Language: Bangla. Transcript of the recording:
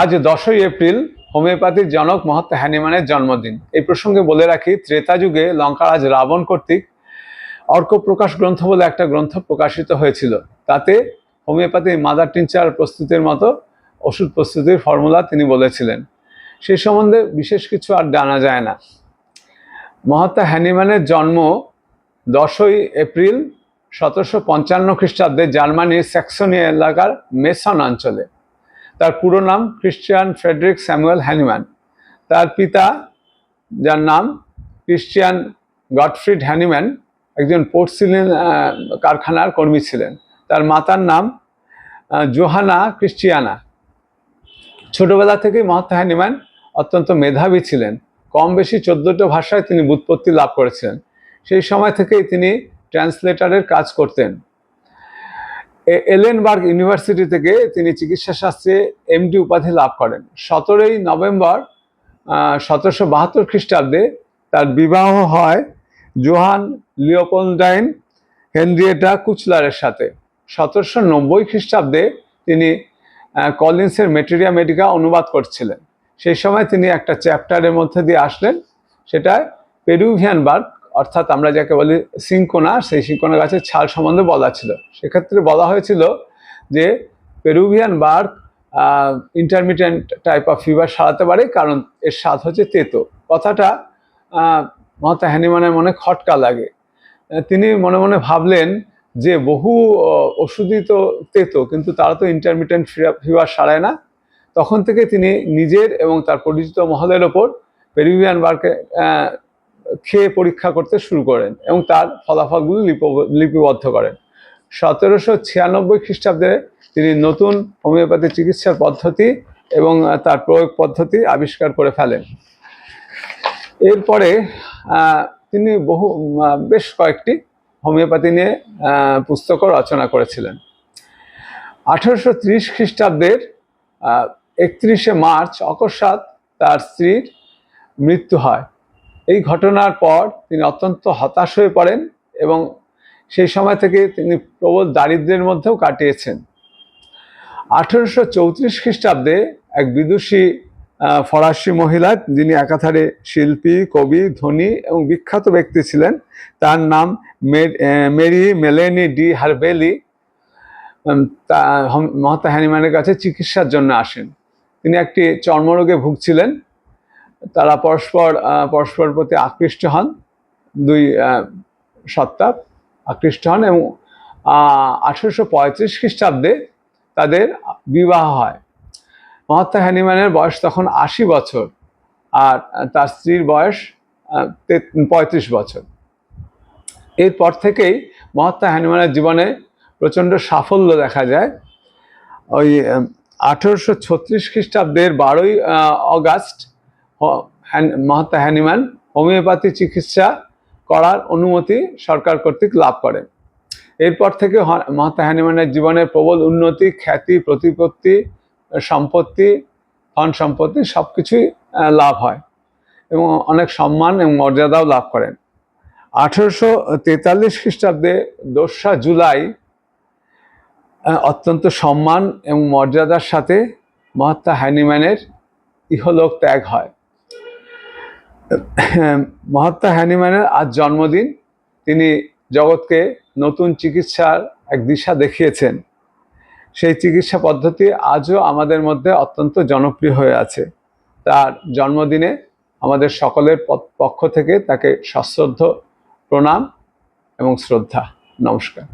আজ দশই এপ্রিল হোমিওপ্যাথির জনক মহাত্মা হ্যানিম্যানের জন্মদিন। এই প্রসঙ্গে বলে রাখি, ত্রেতা যুগে লঙ্কারাজ রাবণ কর্তৃক অর্ক প্রকাশ গ্রন্থ বলে একটা গ্রন্থ প্রকাশিত হয়েছিল। তাতে হোমিওপ্যাথি মাদার টিনচার প্রস্তুতির মতো ওষুধ প্রস্তুতির ফর্মুলা তিনি বলেছিলেন। সেই সম্বন্ধে বিশেষ কিছু আর জানা যায় না। মহাত্মা হ্যানিম্যানের জন্ম দশই এপ্রিল সতেরোশো পঞ্চান্ন খ্রিস্টাব্দে জার্মানির স্যাক্সনি এলাকার মেসন অঞ্চলে। তার পুরো নাম ক্রিশ্চিয়ান ফ্রেডরিক স্যামুয়েল হ্যানিম্যান। তার পিতা, যার নাম ক্রিশ্চিয়ান গডফ্রিড হ্যানিম্যান, একজন পোর্টসিলিন কারখানার কর্মী ছিলেন। তার মাতার নাম জোহানা ক্রিশ্চিয়ানা। ছোটবেলা থেকেই মহাত্মা হ্যানিম্যান অত্যন্ত মেধাবী ছিলেন। কম বেশি চোদ্দটা ভাষায় তিনি বুৎপত্তি লাভ করেছিলেন। সেই সময় থেকেই তিনি ট্রান্সলেটারের কাজ করতেন। এলেনবার্গ ইউনিভার্সিটি থেকে তিনি চিকিৎসা শাস্ত্রে এমডি উপাধি লাভ করেন। সতেরোই নভেম্বর সতেরোশো বাহাত্তর খ্রিস্টাব্দে তার বিবাহ হয় জোহান লিওপোলডাইন হেনরিয়েটা কুচলারের সাথে। সতেরোশো নব্বই খ্রিস্টাব্দে তিনি কলিন্সের মেটেরিয়া মেডিকা অনুবাদ করছিলেন। সেই সময় তিনি একটা চ্যাপ্টারের মধ্যে দিয়ে আসলেন সেটা পেরুভিয়ান বার্গ অর্থাৎ আমরা যাকে বলি সিঙ্কোনা সেই সিঙ্কোনা গাছের ছাল সম্বন্ধে বলা ছিল। সেক্ষেত্রে বলা হয়েছিল যে Peruvian bark intermittent type of fever সারাতে পারে কারণ এর স্বাদ হচ্ছে তেতো। কথাটা আহ, মহাত্মা হ্যানিম্যানের মনে খটকা লাগে। তিনি মনে মনে ভাবলেন যে বহু ওষুধই তো তেতো কিন্তু তারা তো ইন্টারমিডিয়েন্ট ফিভার সারায় না। তখন থেকে তিনি নিজের এবং তার পরিচিত মহলের ওপর পেরুভিয়ান বার্কে খেয়ে পরীক্ষা করতে শুরু করেন এবং তার ফলাফলগুলো লিপ- লিপিবদ্ধ করেন। সতেরোশো ছিয়ানব্বই খ্রিস্টাব্দে তিনি নতুন হোমিওপ্যাথি চিকিৎসার পদ্ধতি এবং তার প্রয়োগ পদ্ধতি আবিষ্কার করে ফেলেন। এরপরে তিনি বহু বেশ কয়েকটি হোমিওপ্যাথি নিয়ে পুস্তকও রচনা করেছিলেন। আঠারোশো ত্রিশ খ্রিস্টাব্দের একত্রিশে মার্চ অকস্মাৎ তার স্ত্রীর মৃত্যু হয়। এই ঘটনার পর তিনি অত্যন্ত হতাশ হয়ে পড়েন এবং সেই সময় থেকে তিনি প্রবল দারিদ্র্যের মধ্যেও কাটিয়েছেন। আঠেরোশো চৌত্রিশ খ্রিস্টাব্দে এক বিদুষী ফরাসি মহিলা যিনি একাধারে শিল্পী, কবি, ধনী এবং বিখ্যাত ব্যক্তি ছিলেন, তার নাম মেরি মেলেনি ডি হারবেলি তা মহাত্মা হ্যানিম্যানের কাছে চিকিৎসার জন্য আসেন। তিনি একটি চর্মরোগে ভুগছিলেন। তারা পরস্পর আহ, পরস্পরের প্রতি আকৃষ্ট হন দুই সত্তা আকৃষ্ট হন এবং আঠেরোশো পঁয়ত্রিশ খ্রিস্টাব্দে তাদের বিবাহ হয়। মহাত্মা হ্যানিম্যানের বয়স তখন আশি বছর আর তার স্ত্রীর বয়স পঁয়ত্রিশ বছর। এরপর থেকেই মহাত্মা হ্যানিম্যানের জীবনে প্রচণ্ড সাফল্য দেখা যায়। ওই আঠেরোশো ছত্রিশ খ্রিস্টাব্দের বারোই অগাস্ট মহাত্মা হ্যানিম্যান, হোমিওপ্যাথি চিকিৎসা করার অনুমতি সরকার কর্তৃক লাভ করেন এরপর থেকে মহাত্মা হ্যানিম্যানের জীবনের প্রবল উন্নতি, খ্যাতি, প্রতিপত্তি, সম্পত্তি, ধন সম্পত্তি সব কিছুই লাভ হয় এবং অনেক সম্মান এবং মর্যাদাও লাভ করেন। আঠেরোশো তেতাল্লিশ খ্রিস্টাব্দে দোসরা জুলাই অত্যন্ত সম্মান এবং মর্যাদার সাথে মহাত্মা হ্যানিম্যানের ইহলোক ত্যাগ হয়। মহাত্মা হ্যানিম্যানের আজ জন্মদিন। তিনি জগৎকে নতুন চিকিৎসার এক দিশা দেখিয়েছেন। সেই চিকিৎসা পদ্ধতি আজও আমাদের মধ্যে অত্যন্ত জনপ্রিয় হয়ে আছে। তার জন্মদিনে আমাদের সকলের পক্ষ থেকে তাকে সশ্রদ্ধ প্রণাম এবং শ্রদ্ধা। নমস্কার।